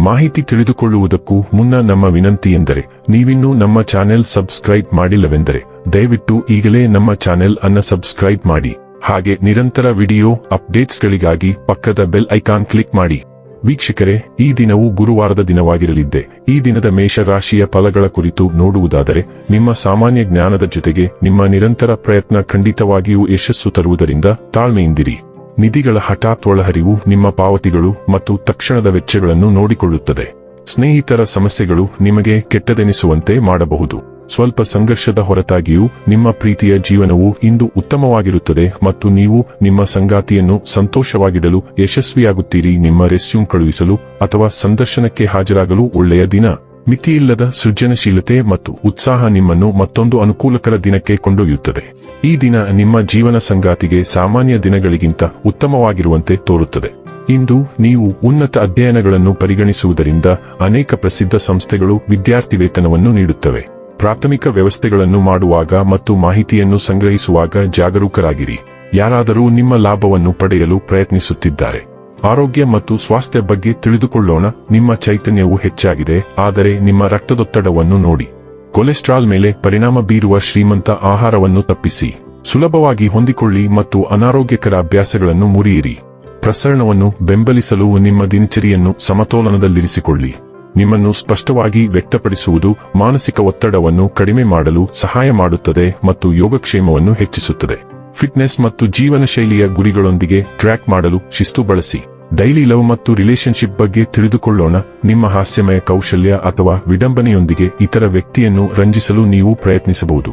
ಮಾಹಿತಿ ತಿಳಿದುಕೊಳ್ಳುವುದಕ್ಕೂ ಮುನ್ನ ನಮ್ಮ ವಿನಂತಿ ಎಂದರೆ, ನೀವಿನ್ನೂ ನಮ್ಮ ಚಾನೆಲ್ ಸಬ್ಸ್ಕ್ರೈಬ್ ಮಾಡಿಲ್ಲವೆಂದರೆ, ದಯವಿಟ್ಟು ಈಗಲೇ ನಮ್ಮ ಚಾನೆಲ್ ಅನ್ನ ಸಬ್ಸ್ಕ್ರೈಬ್ ಮಾಡಿ. ಹಾಗೆ ನಿರಂತರ ವಿಡಿಯೋ ಅಪ್ಡೇಟ್ಸ್ಗಳಿಗಾಗಿ ಪಕ್ಕದ ಬೆಲ್ ಐಕಾನ್ ಕ್ಲಿಕ್ ಮಾಡಿ. ವೀಕ್ಷಕರೇ, ಈ ದಿನವು ಗುರುವಾರದ ದಿನವಾಗಿರಲಿದ್ದೆ. ಈ ದಿನದ ಮೇಷರಾಶಿಯ ಫಲಗಳ ಕುರಿತು ನೋಡುವುದಾದರೆ, ನಿಮ್ಮ ಸಾಮಾನ್ಯ ಜ್ಞಾನದ ಜೊತೆಗೆ ನಿಮ್ಮ ನಿರಂತರ ಪ್ರಯತ್ನ ಖಂಡಿತವಾಗಿಯೂ ಯಶಸ್ಸು ತರುವುದರಿಂದ ತಾಳ್ಮೆಯಿಂದಿರಿ. ನಿಧಿಗಳ ಹಠಾತ್ ಒಳಹರಿವು ನಿಮ್ಮ ಪಾವತಿಗಳು ಮತ್ತು ತಕ್ಷಣದ ವೆಚ್ಚಗಳನ್ನು ನೋಡಿಕೊಳ್ಳುತ್ತದೆ. ಸ್ನೇಹಿತರ ಸಮಸ್ಯೆಗಳು ನಿಮಗೆ ಕೆಟ್ಟದೆನಿಸುವಂತೆ ಮಾಡಬಹುದು. ಸ್ವಲ್ಪ ಸಂಘರ್ಷದ ಹೊರತಾಗಿಯೂ ನಿಮ್ಮ ಪ್ರೀತಿಯ ಜೀವನವು ಇಂದು ಉತ್ತಮವಾಗಿರುತ್ತದೆ ಮತ್ತು ನೀವು ನಿಮ್ಮ ಸಂಗಾತಿಯನ್ನು ಸಂತೋಷವಾಗಿಡಲು ಯಶಸ್ವಿಯಾಗುತ್ತೀರಿ. ನಿಮ್ಮ ರೆಸ್ಯೂಮ್ ಕಳುಹಿಸಲು ಅಥವಾ ಸಂದರ್ಶನಕ್ಕೆ ಹಾಜರಾಗಲು ಒಳ್ಳೆಯ ದಿನ. ಮಿತಿಯಿಲ್ಲದ ಸೃಜನಶೀಲತೆ ಮತ್ತು ಉತ್ಸಾಹ ನಿಮ್ಮನ್ನು ಮತ್ತೊಂದು ಅನುಕೂಲಕರ ದಿನಕ್ಕೆ ಕೊಂಡೊಯ್ಯುತ್ತದೆ. ಈ ದಿನ ನಿಮ್ಮ ಜೀವನ ಸಂಗಾತಿಗೆ ಸಾಮಾನ್ಯ ದಿನಗಳಿಗಿಂತ ಉತ್ತಮವಾಗಿರುವಂತೆ ತೋರುತ್ತದೆ. ಇಂದು ನೀವು ಉನ್ನತ ಅಧ್ಯಯನಗಳನ್ನು ಪರಿಗಣಿಸುವುದರಿಂದ ಅನೇಕ ಪ್ರಸಿದ್ಧ ಸಂಸ್ಥೆಗಳು ವಿದ್ಯಾರ್ಥಿ ವೇತನವನ್ನು ನೀಡುತ್ತವೆ. ಪ್ರಾಥಮಿಕ ವ್ಯವಸ್ಥೆಗಳನ್ನು ಮಾಡುವಾಗ ಮತ್ತು ಮಾಹಿತಿಯನ್ನು ಸಂಗ್ರಹಿಸುವಾಗ ಜಾಗರೂಕರಾಗಿರಿ. ಯಾರಾದರೂ ನಿಮ್ಮ ಲಾಭವನ್ನು ಪಡೆಯಲು ಪ್ರಯತ್ನಿಸುತ್ತಿದ್ದಾರೆ. ಆರೋಗ್ಯ ಮತ್ತು ಸ್ವಾಸ್ಥ್ಯ ಬಗ್ಗೆ ತಿಳಿದುಕೊಳ್ಳೋಣ. ನಿಮ್ಮ ಚೈತನ್ಯವು ಹೆಚ್ಚಾಗಿದೆ, ಆದರೆ ನಿಮ್ಮ ರಕ್ತದೊತ್ತಡವನ್ನು ನೋಡಿ. ಕೊಲೆಸ್ಟ್ರಾಲ್ ಮೇಲೆ ಪರಿಣಾಮ ಬೀರುವ ಶ್ರೀಮಂತ ಆಹಾರವನ್ನು ತಪ್ಪಿಸಿ. ಸುಲಭವಾಗಿ ಹೊಂದಿಕೊಳ್ಳಿ ಮತ್ತು ಅನಾರೋಗ್ಯಕರ ಅಭ್ಯಾಸಗಳನ್ನು ಮುರಿಯಿರಿ. ಪ್ರಸರಣವನ್ನು ಬೆಂಬಲಿಸಲು ನಿಮ್ಮ ದಿನಚರಿಯನ್ನು ಸಮತೋಲನದಲ್ಲಿರಿಸಿಕೊಳ್ಳಿ. ನಿಮ್ಮನ್ನು ಸ್ಪಷ್ಟವಾಗಿ ವ್ಯಕ್ತಪಡಿಸುವುದು ಮಾನಸಿಕ ಒತ್ತಡವನ್ನು ಕಡಿಮೆ ಮಾಡಲು ಸಹಾಯ ಮಾಡುತ್ತದೆ ಮತ್ತು ಯೋಗಕ್ಷೇಮವನ್ನು ಹೆಚ್ಚಿಸುತ್ತದೆ. ಫಿಟ್ನೆಸ್ ಮತ್ತು ಜೀವನ ಶೈಲಿಯ ಗುರಿಗಳೊಂದಿಗೆ ಟ್ರ್ಯಾಕ್ ಮಾಡಲು ಶಿಸ್ತು ಬಳಸಿ. ಡೈಲಿ ಲವ್ ಮತ್ತು ರಿಲೇಶನ್ಶಿಪ್ ಬಗ್ಗೆ ತಿಳಿದುಕೊಳ್ಳೋಣ. ನಿಮ್ಮ ಹಾಸ್ಯಮಯ ಕೌಶಲ್ಯ ಅಥವಾ ವಿಡಂಬನೆಯೊಂದಿಗೆ ಇತರ ವ್ಯಕ್ತಿಯನ್ನು ರಂಜಿಸಲು ನೀವು ಪ್ರಯತ್ನಿಸಬಹುದು.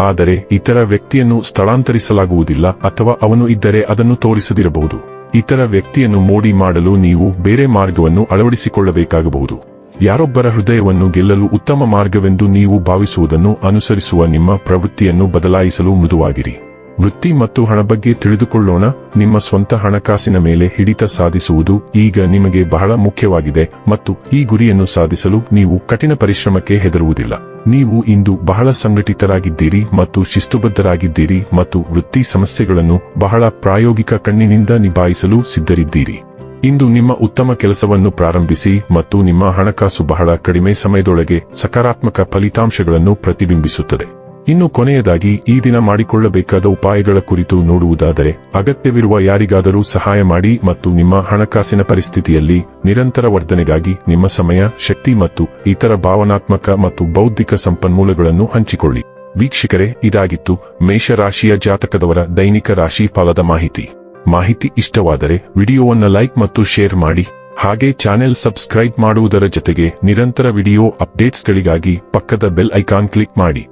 ಆದರೆ ಇತರ ವ್ಯಕ್ತಿಯನ್ನು ಸ್ಥಳಾಂತರಿಸಲಾಗುವುದಿಲ್ಲ ಅಥವಾ ಅವನು ಇದ್ದರೆ ಅದನ್ನು ತೋರಿಸದಿರಬಹುದು. ಇತರ ವ್ಯಕ್ತಿಯನ್ನು ಮೋಡಿ ಮಾಡಲು ನೀವು ಬೇರೆ ಮಾರ್ಗವನ್ನು ಅಳವಡಿಸಿಕೊಳ್ಳಬೇಕಾಗಬಹುದು. ಯಾರೊಬ್ಬರ ಹೃದಯವನ್ನು ಗೆಲ್ಲಲು ಉತ್ತಮ ಮಾರ್ಗವೆಂದು ನೀವು ಭಾವಿಸುವುದನ್ನು ಅನುಸರಿಸುವ ನಿಮ್ಮ ಪ್ರವೃತ್ತಿಯನ್ನು ಬದಲಾಯಿಸಲು ಮೃದುವಾಗಿರಿ. ವೃತ್ತಿ ಮತ್ತು ಹಣ ಬಗ್ಗೆ ತಿಳಿದುಕೊಳ್ಳೋಣ. ನಿಮ್ಮ ಸ್ವಂತ ಹಣಕಾಸಿನ ಮೇಲೆ ಹಿಡಿತ ಸಾಧಿಸುವುದು ಈಗ ನಿಮಗೆ ಬಹಳ ಮುಖ್ಯವಾಗಿದೆ ಮತ್ತು ಈ ಗುರಿಯನ್ನು ಸಾಧಿಸಲು ನೀವು ಕಠಿಣ ಪರಿಶ್ರಮಕ್ಕೆ ಹೆದರುವುದಿಲ್ಲ. ನೀವು ಇಂದು ಬಹಳ ಸಂಘಟಿತರಾಗಿದ್ದೀರಿ ಮತ್ತು ಶಿಸ್ತುಬದ್ಧರಾಗಿದ್ದೀರಿ ಮತ್ತು ವೃತ್ತಿ ಸಮಸ್ಯೆಗಳನ್ನು ಬಹಳ ಪ್ರಾಯೋಗಿಕ ಕಣ್ಣಿನಿಂದ ನಿಭಾಯಿಸಲು ಸಿದ್ಧರಿದ್ದೀರಿ. ಇಂದು ನಿಮ್ಮ ಉತ್ತಮ ಕೆಲಸವನ್ನು ಪ್ರಾರಂಭಿಸಿ ಮತ್ತು ನಿಮ್ಮ ಹಣಕಾಸು ಬಹಳ ಕಡಿಮೆ ಸಮಯದೊಳಗೆ ಸಕಾರಾತ್ಮಕ ಫಲಿತಾಂಶಗಳನ್ನು ಪ್ರತಿಬಿಂಬಿಸುತ್ತದೆ. ಇನ್ನು ಕೊನೆಯದಾಗಿ ಈ ದಿನ ಮಾಡಿಕೊಳ್ಳಬೇಕಾದ ಉಪಾಯಗಳ ಕುರಿತು ನೋಡುವುದಾದರೆ, ಅಗತ್ಯವಿರುವ ಯಾರಿಗಾದರೂ ಸಹಾಯ ಮಾಡಿ ಮತ್ತು ನಿಮ್ಮ ಹಣಕಾಸಿನ ಪರಿಸ್ಥಿತಿಯಲ್ಲಿ ನಿರಂತರ ವರ್ಧನೆಗಾಗಿ ನಿಮ್ಮ ಸಮಯ, ಶಕ್ತಿ ಮತ್ತು ಇತರ ಭಾವನಾತ್ಮಕ ಮತ್ತು ಬೌದ್ಧಿಕ ಸಂಪನ್ಮೂಲಗಳನ್ನು ಹಂಚಿಕೊಳ್ಳಿ. ವೀಕ್ಷಕರೇ, ಇದಾಗಿತ್ತು ಮೇಷರಾಶಿಯ ಜಾತಕದವರ ದೈನಿಕ ರಾಶಿ ಫಲದ ಮಾಹಿತಿ. ಮಾಹಿತಿ ಇಷ್ಟವಾದರೆ ವಿಡಿಯೋವನ್ನು ಲೈಕ್ ಮತ್ತು ಶೇರ್ ಮಾಡಿ. ಹಾಗೆ ಚಾನೆಲ್ ಸಬ್ಸ್ಕ್ರೈಬ್ ಮಾಡುವುದರ ಜೊತೆಗೆ ನಿರಂತರ ವಿಡಿಯೋ ಅಪ್ಡೇಟ್ಸ್ಗಳಿಗಾಗಿ ಪಕ್ಕದ ಬೆಲ್ ಐಕಾನ್ ಕ್ಲಿಕ್ ಮಾಡಿ.